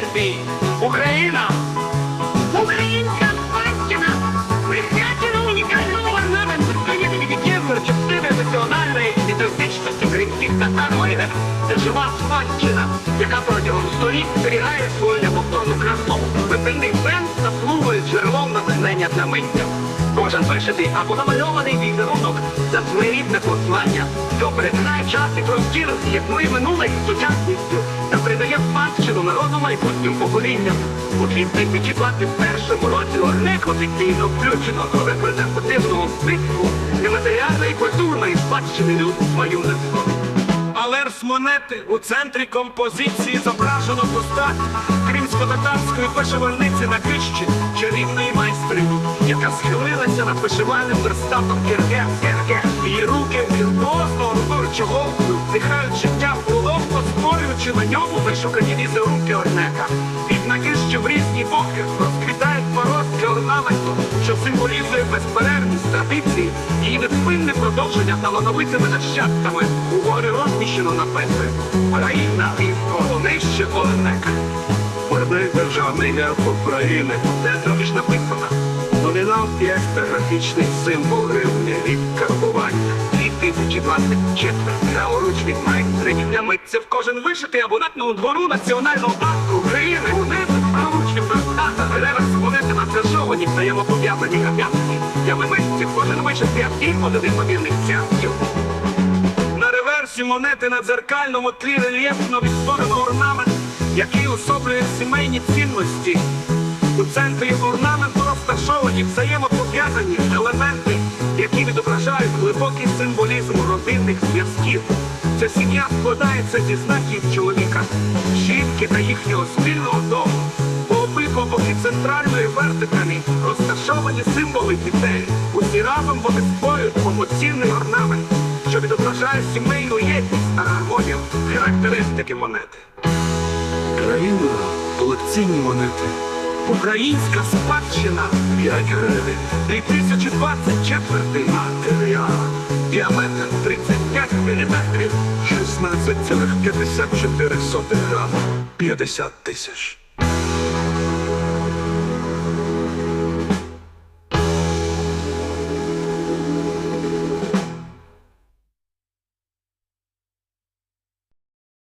Сербії. Україна. Українська спадщина присвячена унікальному орнаменту єдиників частини національної ідентичності кримських татароїв. Це жива спадщина, яка протягом століть зберігає свою неповторну красу. Випильний бен заслугує джерелом натхнення для митців. Кожен або намальований візерунок це своєрідне послання, що перетинає час і простір, якої минуле і сучасністю, та придає спадщину народу майбутнім поколінням. У 2021 році Орник офіційно включено до репрезентативного списку нематеріальної культурної спадщини людства ЮНЕСКО. Алерс монети у центрі композиції зображено постать кримсько-татарської вишивальниці на кищі чарівної майстри, яка схилилася над вишивальним верстатом кирге кирге. Її руки віртуозно руборчого вдихають життя половко, створюючи на ньому вишукані візерунки орнека. Під накищі в різні боки розквітають поростки орнаменту, що символізує безперервність традиції і невпинне продовження талановитими нащадками. У горі розміщено на написи Країна і. Мирний державний України. Де ж написано? Номінал і графічний символ гривні від карбування. 2024 Новоручний майстри для митців кожен вишитий абонатного двору національного банку України. Вони правочні верстата, реверс монети натражовані взаємопов'язані гам'янки. Для митців кожен вишитий автівко до неймовірних цянків. На реверсі монети на дзеркальному тлі рельєфно відтворено орнамент, який особлює сімейні цінності. У центрі орнаменту розташовані взаємопов'язані елементи, які відображають глибокий символізм родинних зв'язків. Ця сім'я складається зі знаків чоловіка, жінки та їхнього спільного дому. По обидва боки центральної вертикалі розташовані символи дітей. Усі разом вони створюють повноцінний орнамент, що відображає сімейну єдність та гармонію характеристики монети. Країна колекційні монети. Українська спадщина 5 гривень. 2024 матеріал. Діаметр 35 мм. 16,54 грам. 50 тисяч.